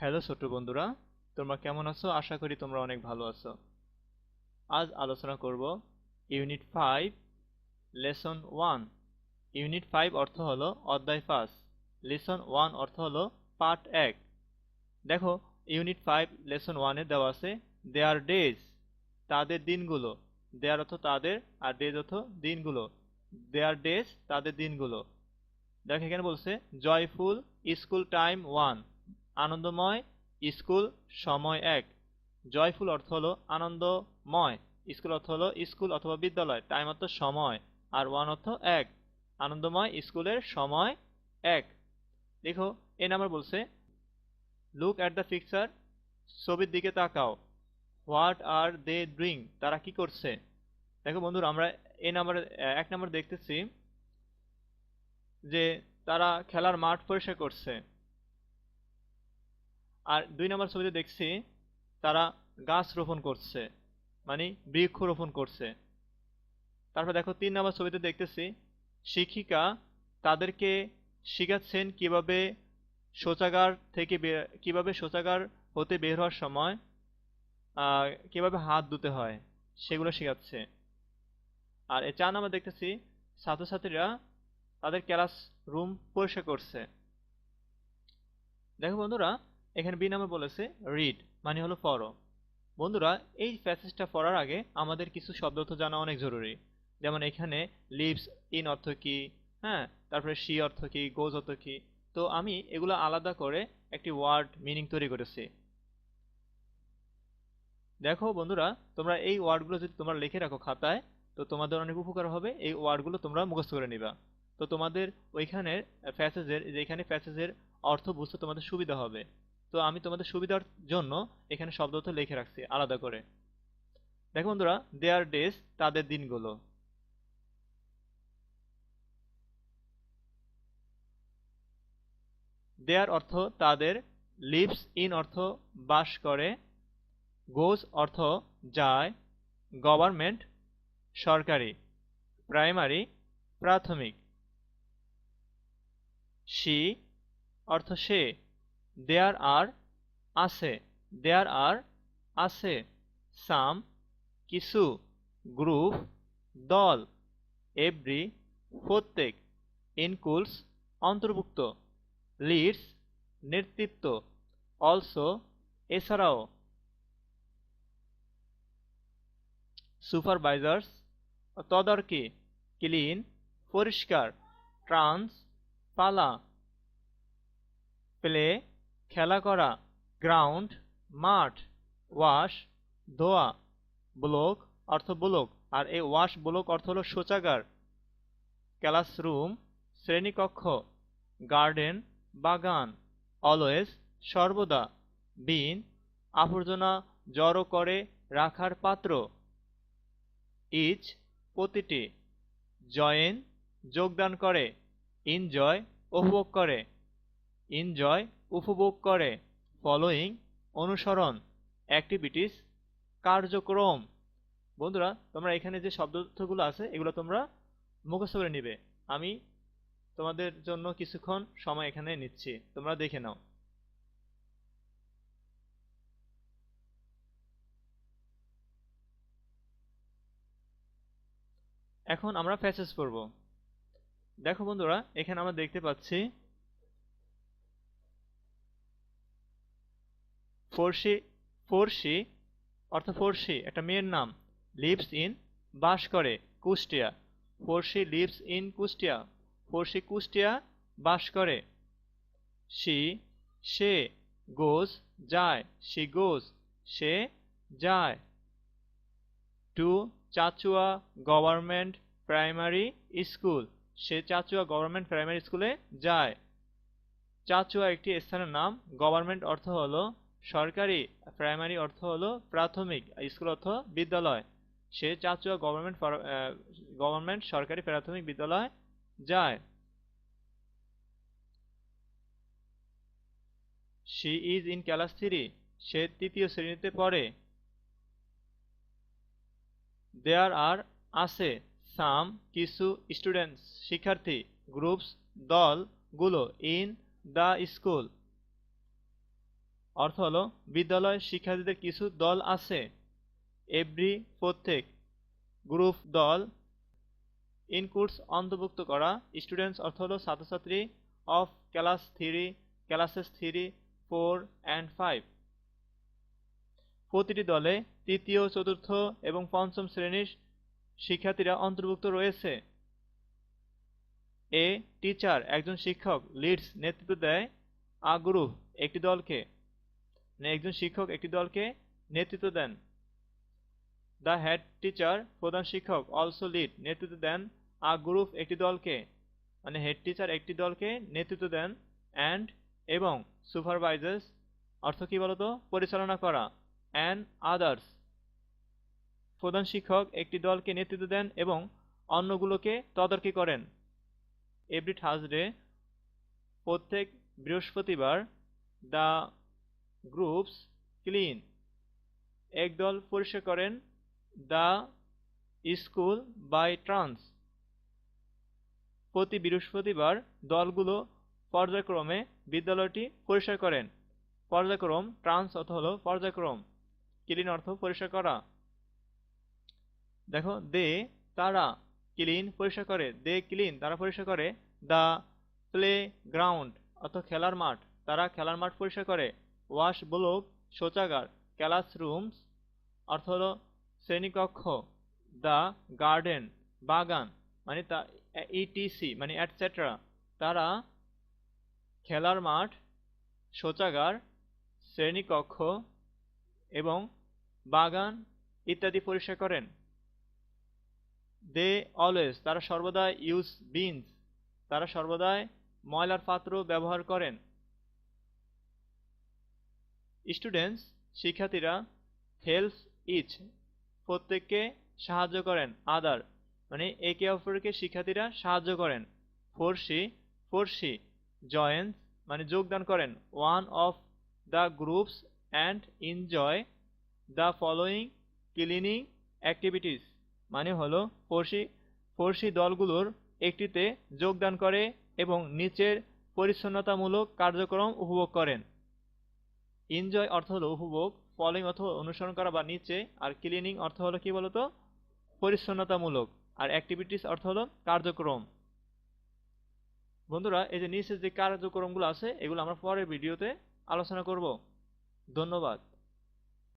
Hello ছোট্ট বন্ধুরা, তোমরা কেমন আছো? আশা করি তোমরা অনেক ভালো আছো। আজ আলোচনা করব unit five lesson one unit five অর্থ হলো অধ্যায় পাঁচ। লেসন ওয়ান অর্থ হলো পার্ট এক। দেখো ইউনিট ফাইভ লেসন ওয়ানে দেওয়া আছে দেয়ার ডেজ তাদের দিনগুলো। দেয়ার অর্থ তাদের, আর ডেজ অর্থ দিনগুলো। দেয়ার ডেজ তাদের দিনগুলো। দেখো, এখানে বলছে জয়ফুল স্কুল টাইম ওয়ান আনন্দময়, স্কুল, সময় এক। জয়ফুল অর্থ হলো আনন্দময়। স্কুল অর্থ হলো স্কুল অথবা বিদ্যালয়। টাইম অর্থ সময়। আর ওয়ান অর্থ এক। আনন্দময় স্কুলের সময় এক। দেখো, এ নাম্বার বলছে লুক অ্যাট দ্য পিকচার ছবির দিকে তাকাও। হোয়াট আর দে ড্রিং তারা কি করছে? দেখো বন্ধুরা, আমরা এই নাম্বারে, এক নাম্বার দেখতেছি যে তারা খেলার মাঠ পরিষ্কার করছে। আর দুই নম্বর ছবিতে দেখছি তারা গাছ রোপণ করছে মানে বৃক্ষ রোপণ করছে। তারপর দেখো তিন নম্বর ছবিতে দেখতেছি শিক্ষিকা তাদেরকে শিখাচ্ছেন কীভাবে শৌচাগার থেকে কীভাবে শৌচাগার হতে বের হওয়ার সময় কীভাবে হাত ধুতে হয়, সেগুলো শেখাচ্ছে। আর এই চার নাম্বার দেখতেছি ছাত্রছাত্রীরা তাদের ক্লাস রুম পরিষ্কার করছে। দেখো বন্ধুরা এখানে বি নামে বলেছে রিড মানে হলো পড়ো। বন্ধুরা, এই প্যাসেজটা পড়ার আগে আমাদের কিছু শব্দ অর্থ জানা অনেক জরুরি। যেমন এখানে লিভস ইন অর্থ কি হ্যাঁ? তারপরে সি অর্থ কি গোজ অর্থ কি। তো আমি এগুলো আলাদা করে একটি ওয়ার্ড মিনিং তৈরি করেছি। দেখো বন্ধুরা, তোমরা এই ওয়ার্ডগুলো যদি তোমরা লিখে রাখো খাতায়, তো তোমাদের অনেক উপকার হবে। এই ওয়ার্ডগুলো তোমরা মুখস্থ করে নিবা। তো তোমাদের ওইখানের প্যাসেজের যেখানে প্যাসেজের অর্থ বুঝতে তোমাদের সুবিধা হবে। তো আমি তোমাদের সুবিধার জন্য এখানে শব্দ তো লিখে রাখছি, আলাদা করে। দেখো বন্ধুরা দেয়ার ডেজ তাদের দিনগুলো। দেয়ার অর্থ তাদের লিভস ইন অর্থ বাস করে গোজ অর্থ যায় গভর্নমেন্ট সরকারি প্রাইমারি প্রাথমিক। সি অর্থ সে। দেয়ার আর আছে, দেয়ার আর আছে। সাম, কিছু, গ্রুপ, দল, এভরি, প্রত্যেক, ইনকুলস, অন্তর্ভুক্ত, লিডস, নেতৃত্ব, অলসো, এছাড়াও সুপারভাইজার্স, তদারকি, ক্লিন, পরিষ্কার, ট্রান্স, পালা, প্লে খেলা করা গ্রাউন্ড মাঠ ওয়াশ ধোয়া ব্লক অর্থ ব্লক আর এই ওয়াশ ব্লক অর্থ হলো শৌচাগার ক্লাসরুম শ্রেণীকক্ষ গার্ডেন বাগান অলওয়েজ সর্বদা বিন আবর্জনা জড়ো করে রাখার পাত্র ইচ প্রতিটি জয়েন যোগদান করে ইনজয় উপভোগ করে। এনজয় উপভোগ করে। ফলোয়িং অনুসরণ। অ্যাক্টিভিটিস কার্যক্রম। বন্ধুরা, তোমরা এখানে যে শব্দগুলো আছে, এগুলো তোমরা মুখস্থ করে নিবে। আমি তোমাদের জন্য কিছুক্ষণ সময় এখানে নিচ্ছি। তোমরা দেখে নাও। এখন আমরা প্যাসেজ পড়ব। দেখো বন্ধুরা, এখানে আমরা দেখতে পাচ্ছি ফোরশি ফোরশি অর্থ ফোরশি একটা মেয়ের নাম, লিভস ইন বাস করে Kushtia. Forshi lives in Kushtia. ফোরশি Kushtia বাস করে সি সে গোজ যায় সি গোজ, সে যায়। To, Chachua government primary school, say Chachua government primary স্কুলে যায়। চাচুয়া একটি স্থানের নাম, গভর্নমেন্ট অর্থ হলো সরকারি প্রাইমারি অর্থ হলো প্রাথমিক স্কুল অর্থ বিদ্যালয়। সে চাচুয়া গভর্নমেন্ট গভর্নমেন্ট সরকারি প্রাথমিক বিদ্যালয় যায়। She is in class three সে তৃতীয় শ্রেণীতে পড়ে। দেয়ার আর আছে সাম কিছু স্টুডেন্টস শিক্ষার্থী গ্রুপস দলগুলো ইন দ্য স্কুল অর্থ হলো, বিদ্যালয় শিক্ষার্থীদের কিছু দল আছে। এভরি প্রত্যেক গ্রুপ দল ইনক্লুডস অন্তর্ভুক্ত করা। স্টুডেন্টস অর্থ হলো, ছাত্রছাত্রী of class three, classes three, four and five. প্রতিটি দলে তৃতীয়, চতুর্থ এবং পঞ্চম শ্রেণির শিক্ষার্থীরা অন্তর্ভুক্ত রয়েছে। এ টিচার একজন শিক্ষক, লিডস নেতৃত্ব দেয় আ গ্রুপ একটি দলকে। একজন শিক্ষক একটি দলকে নেতৃত্ব দেন। দ্য হেড টিচার প্রধান শিক্ষক অলসো লিড নেতৃত্ব দেন। আ গ্রুপ একটি দলকে মানে হেড টিচার একটি দলকে নেতৃত্ব দেন অ্যান্ড এবং সুপারভাইজার্স অর্থ কী বলতো? পরিচালনা করা অ্যান্ড আদার্স প্রধান শিক্ষক একটি দলকে নেতৃত্ব দেন এবং অন্যগুলোকে তদারকি করেন। এভরি থার্সডে প্রত্যেক বৃহস্পতিবার দ্য গ্রুপস, ক্লিন। একদল পরিষ্কার করেন, দ্য স্কুল বাই ট্রান্স। প্রতি বৃহস্পতিবার দলগুলো পর্যায়ক্রমে বিদ্যালয়টি পরিষ্কার করেন। পর্যায়ক্রম, ট্রান্স অর্থ হলো পর্যায়ক্রম। ক্লিন অর্থ পরিষ্কার করা। দেখো, দে, তারা ক্লিন পরিষ্কার করে। দে, ক্লিন, তারা পরিষ্কার করে। দ্য প্লে গ্রাউন্ড অর্থ খেলার মাঠ। তারা খেলার মাঠ পরিষ্কার করে। ওয়াশ ব্লক শৌচাগার ক্লাসরুমস অর্থ হলো শ্রেণীকক্ষ, দ্য গার্ডেন, বাগান মানে তা ইটিসি মানে অ্যাটসেট্রা তারা খেলার মাঠ, শৌচাগার, শ্রেণীকক্ষ এবং বাগান ইত্যাদি পরিষ্কার করেন। দে অলওয়েজ, তারা সর্বদা ইউজ বিনস, তারা সর্বদাই ময়লার পাত্র ব্যবহার করেন। স্টুডেন্টস শিক্ষার্থীরা হেল্পস ইচ প্রত্যেককে সাহায্য করেন আদার মানে একে অপরকে শিক্ষার্থীরা সাহায্য করেন। ফোরসি ফোরসি জয়েন্স মানে যোগদান করেন। One of the groups and enjoy the following cleaning activities মানে হলো ফোরসি ফোরসি দলগুলোর একটিতে যোগদান করে এবং নিচের পরিচ্ছন্নতামূলক কার্যক্রম উপভোগ করেন। এনজয় অর্থ হলো উপভোগ ফলিং অর্থ অনুসরণ করা বা নিচে, আর ক্লিনিং অর্থ হলো কি বলতো? পরিচ্ছন্নতামূলক। আর অ্যাক্টিভিটিস অর্থ হলো কার্যক্রম। বন্ধুরা, এই যে নিচে যে কার্যক্রমগুলো আছে, এগুলো আমরা পরের ভিডিওতে আলোচনা করব। ধন্যবাদ।